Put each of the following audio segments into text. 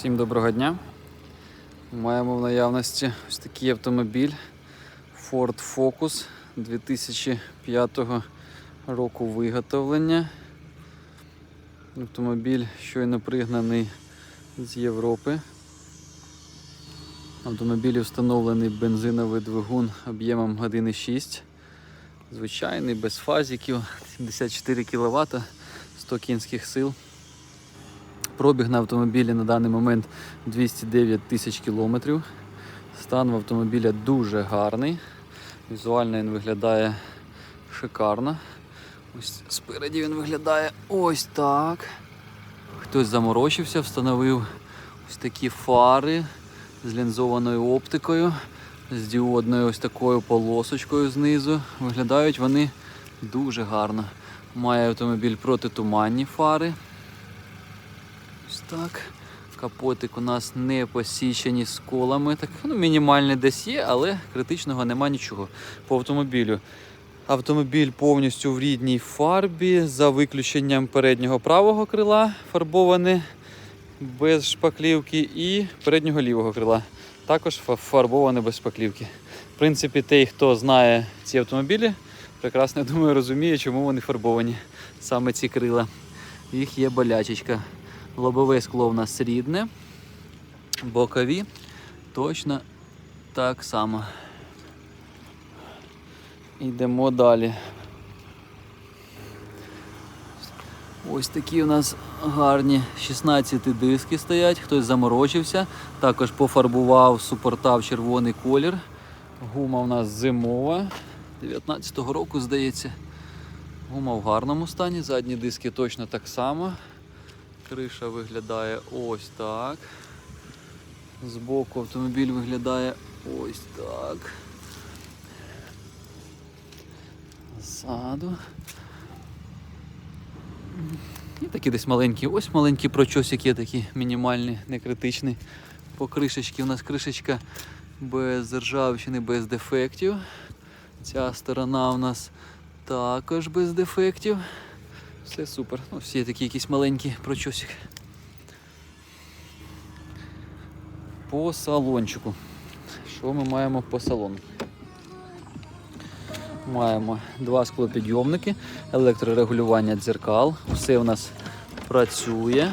Всім доброго дня. Маємо в наявності ось такий автомобіль Ford Focus 2005 року виготовлення. Автомобіль щойно пригнаний з Європи. В автомобілі встановлений бензиновий двигун об'ємом 1,6. Звичайний, без фазиків, 74 кВт, 100 кінських сил. Пробіг на автомобілі на даний момент 209 тисяч кілометрів. Стан в автомобіля дуже гарний. Візуально він виглядає шикарно. Ось спереді він виглядає ось так. Хтось заморочився, встановив ось такі фари з лінзованою оптикою, з діодною ось такою полосочкою знизу. Виглядають вони дуже гарно. Має автомобіль протитуманні фари. Так. Капотик у нас не посічені сколами. Так, ну, мінімальний десь є, але критичного нема нічого по автомобілю. Автомобіль повністю в рідній фарбі, за виключенням переднього правого крила фарбоване без шпаклівки, і переднього лівого крила також фа- фарбоване без шпаклівки. В принципі, той, хто знає ці автомобілі, прекрасно я думаю, розуміє, чому вони фарбовані. Саме ці крила. Їх є болячечка. Лобове скло в нас рідне, бокові точно так само. Йдемо далі. Ось такі у нас гарні 16 диски стоять, хтось заморочився, також пофарбував супорта в червоний колір. Гума у нас зимова, 19-го року, здається. Гума в гарному стані, задні диски точно так само. Криша виглядає ось так. Збоку автомобіль виглядає ось так. Ззаду. І такі десь маленькі. Ось маленький прочосик є такий мінімальний, не критичний. По кришечці у нас кришечка без ржавчини, без дефектів. Ця сторона у нас також без дефектів. Все супер. Ну, всі такі якісь маленькі прочосики. По салончику. Що ми маємо по салону? Маємо два склопідйомники, електрорегулювання дзеркал. Все у нас працює.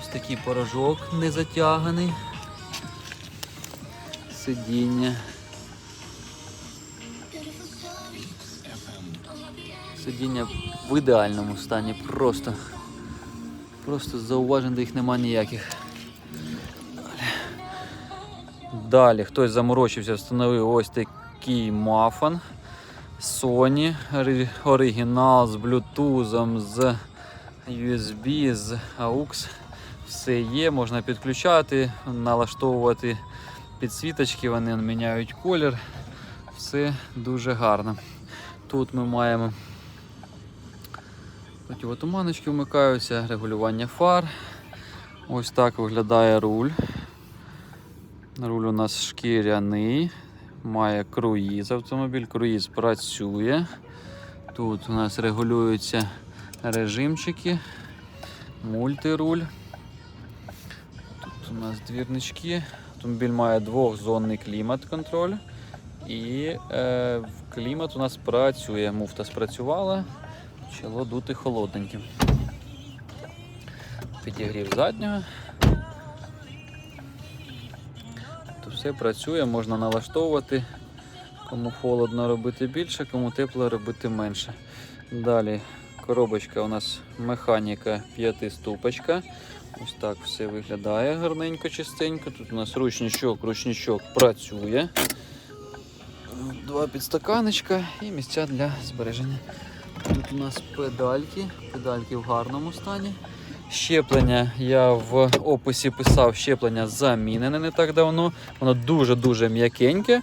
Ось такий порожок не затяганий. Сидіння. Сидіння в ідеальному стані. Просто. Просто зауважень до їх нема ніяких. Далі хтось заморочився, встановив ось такий мафан. Sony ори- оригінал з Bluetooth, з USB, з AUX. Все є, можна підключати, налаштовувати підсвіточки, вони міняють колір. Все дуже гарно. Тут ми маємо противотуманочки вмикаються, регулювання фар. Ось так виглядає руль. Руль у нас шкіряний, має круїз автомобіль, круїз працює. Тут у нас регулюються режимчики, мультируль. Тут у нас двірнички. Автомобіль має двохзонний клімат-контроль. І е, клімат у нас працює. Муфта спрацювала, почало дути холодненьким. Підігрів заднього. То все працює, можна налаштовувати. Кому холодно робити більше, кому тепло робити менше. Далі коробочка у нас механіка п'ятиступочка. Ось так все виглядає гарненько, чистенько. Тут у нас ручничок, ручничок працює. Два підстаканечка і місця для збереження. У нас педальки, педальки в гарному стані. Щеплення я в описі писав, щеплення замінене не так давно. Воно дуже-дуже м'якеньке.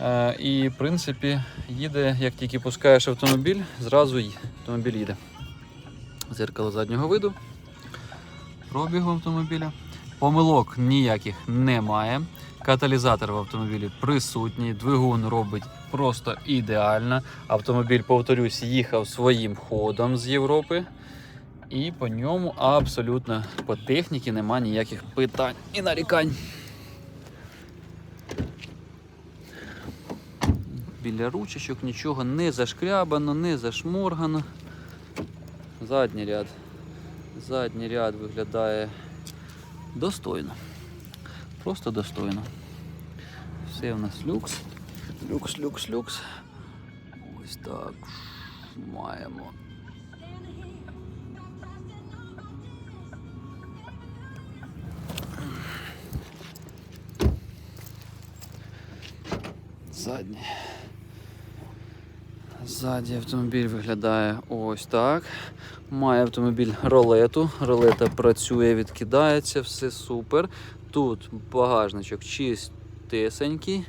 Е, І, в принципі, їде, як тільки пускаєш автомобіль, зразу автомобіль їде. Зеркало заднього виду. Пробігу автомобіля. Помилок ніяких немає. Каталізатор в автомобілі присутній. Двигун робить просто ідеально. Автомобіль, повторюсь, їхав своїм ходом з Європи. І по ньому абсолютно по техніці нема ніяких питань і нарікань. Біля ручечок нічого не зашкрябано, не зашморгано. Задній ряд. Задній ряд виглядає достойно. Просто достойно. Все в нас люкс. Люкс, люкс, люкс. Ось так. Маємо. Задній. Ззаді автомобіль виглядає ось так. Має автомобіль ролету. Ролета працює, відкидається, все супер. Тут багажничок чистесенький.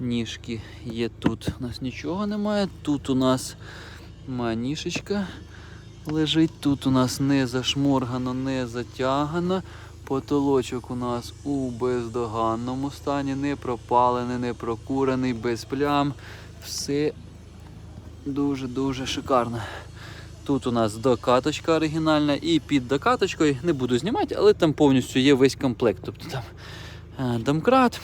Ніжки є тут. У нас нічого немає. Тут у нас манішечка лежить. Тут у нас не зашморгано, не затягано. Потолочок у нас у бездоганному стані, не пропалений, не прокурений, без плям. Все дуже-дуже шикарно. Тут у нас докаточка оригінальна, і під докаточкою не буду знімати, але там повністю є весь комплект. Тобто там е, домкрат,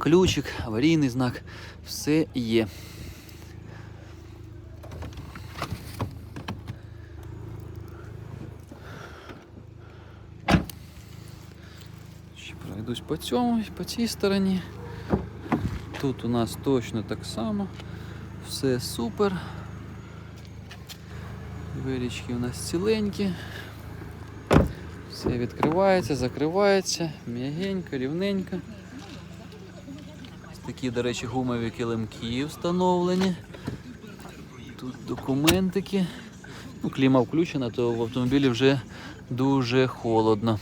ключик, аварійний знак, все є. Ще пройдусь по цьому, по цій стороні. Тут у нас точно так само. Все супер. Вирічки у нас ціленькі. Все відкривається, закривається, м'ягенько, рівненько. Такі, до речі, гумові килимки встановлені. Тут документики. Ну, кліма включена, то в автомобілі вже дуже холодно.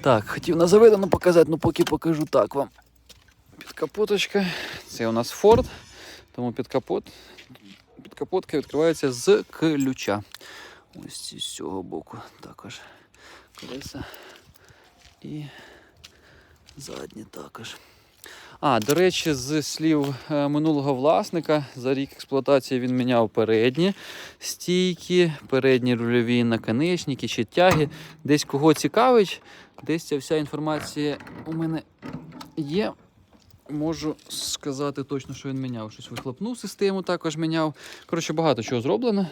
Так, хотів на заведено показати, ну поки покажу так вам. Підкапоточка. Це у нас Ford, тому під капот. Підкапотка відкривається з ключа. Ось з цього боку також колеса. І задні також. А, до речі, з слів е, минулого власника, за рік експлуатації він міняв передні стійки, передні рульові наконечники чи тяги. Десь кого цікавить, десь ця вся інформація у мене є. Можу сказати точно, що він міняв. Щось вихлопну систему також міняв. Коротше, багато чого зроблено.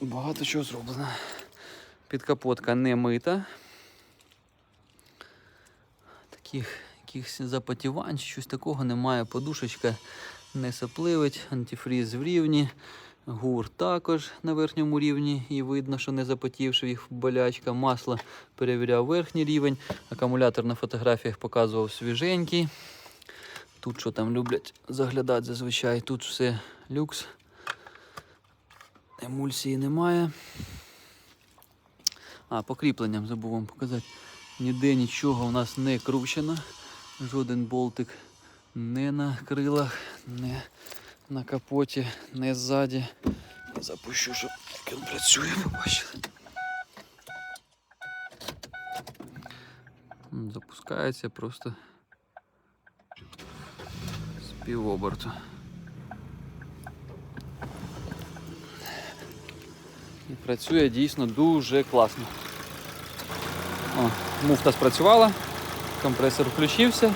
Багато чого зроблено. Підкапотка не мита. Таких якихось запотівань, щось такого немає. Подушечка не сапливить, антифріз в рівні. Гур також на верхньому рівні і видно, що не запотівши їх болячка. Масло перевіряв верхній рівень. Акумулятор на фотографіях показував свіженький. Тут що там люблять заглядати зазвичай. Тут все люкс. Емульсії немає. А, по кріпленням забув вам показати. Ніде нічого у нас не кручено. Жоден болтик не на крилах, не на капоті, не ззаді. Запущу, щоб як він працює, побачили. Запускається просто з півоберту. І працює дійсно дуже класно. О, муфта спрацювала, компресор включився,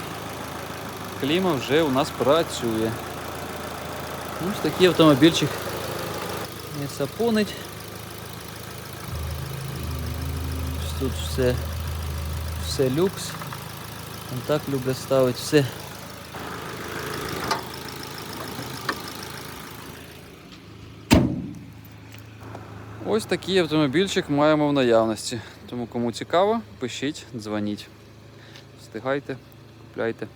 кліма вже у нас працює. Ну, Ось такий автомобільчик не сапонить. Ось Тут все, все люкс. Там так люблять ставити все. Ось такий автомобільчик маємо в наявності. Тому кому цікаво, пишіть, дзвоніть. Встигайте, купляйте.